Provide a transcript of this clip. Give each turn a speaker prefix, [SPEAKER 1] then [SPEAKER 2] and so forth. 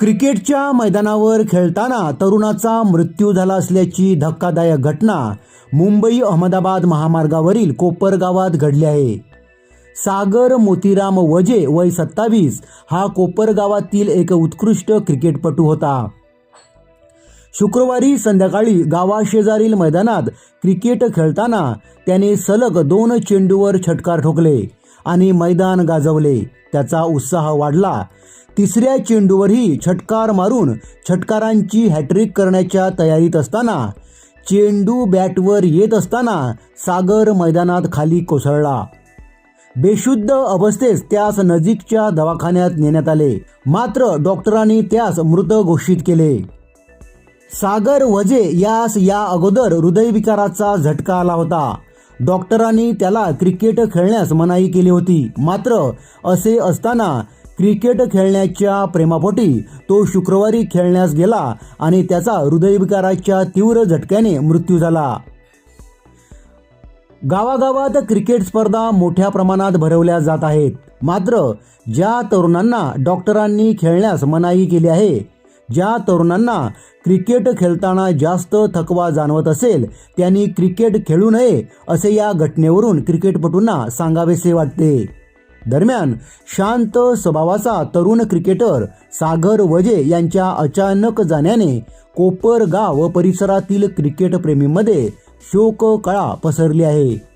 [SPEAKER 1] क्रिकेटच्या मैदानावर खेळताना तरुणाचा मृत्यू झाला असल्याची धक्कादायक घटना मुंबई अहमदाबाद महामार्गावरील कोपरगावात घडली आहे. सागर मोतीराम वजे वय सत्तावीस हा कोपर गावातील एक उत्कृष्ट क्रिकेटपटू होता. शुक्रवारी संध्याकाळी गावाशेजारील मैदानात क्रिकेट खेळताना त्याने सलग दोन चेंडूवर छटकार ठोकले. आणि मैदान गाजवले. त्याचा उत्साह वाढला. तिसऱ्या चेंडूवरही छटकार मारून छटकारांची हॅट्रिक करण्याच्या तयारीत असताना चेंडू बॅटवर येत असताना सागर मैदानात खाली कोसळला. बेशुद्ध अवस्थेत त्यास नजीकच्या दवाखान्यात नेण्यात आले. मात्र डॉक्टरांनी त्यास मृत घोषित केले. सागर वजे यास या अगोदर हृदयविकाराचा झटका आला होता. डॉक्टरांनी त्याला क्रिकेट खेळण्यास मनाई केली होती. मात्र असे असताना क्रिकेट खेळण्याच्या प्रेमापोटी तो शुक्रवारी खेळण्यास गेला आणि त्याचा हृदयविकाराच्या तीव्र झटक्याने मृत्यू झाला. गावागावात क्रिकेट स्पर्धा मोठ्या प्रमाणात भरवल्या जात आहेत. मात्र ज्या तरुणांना डॉक्टरांनी खेळण्यास मनाई केली आहे ज्या तरुणांना क्रिकेट खेळताना जास्त थकवा जाणवत असेल त्यांनी क्रिकेट खेळू नये असे या घटनेवरून क्रिकेटपटूंना सांगावेसे वाटते. दरम्यान शांत स्वभावाचा तरुण क्रिकेटर सागर वजे यांच्या अचानक जाण्याने कोपरगाव व परिसरातील क्रिकेटप्रेमींमध्ये शोककळा पसरली आहे.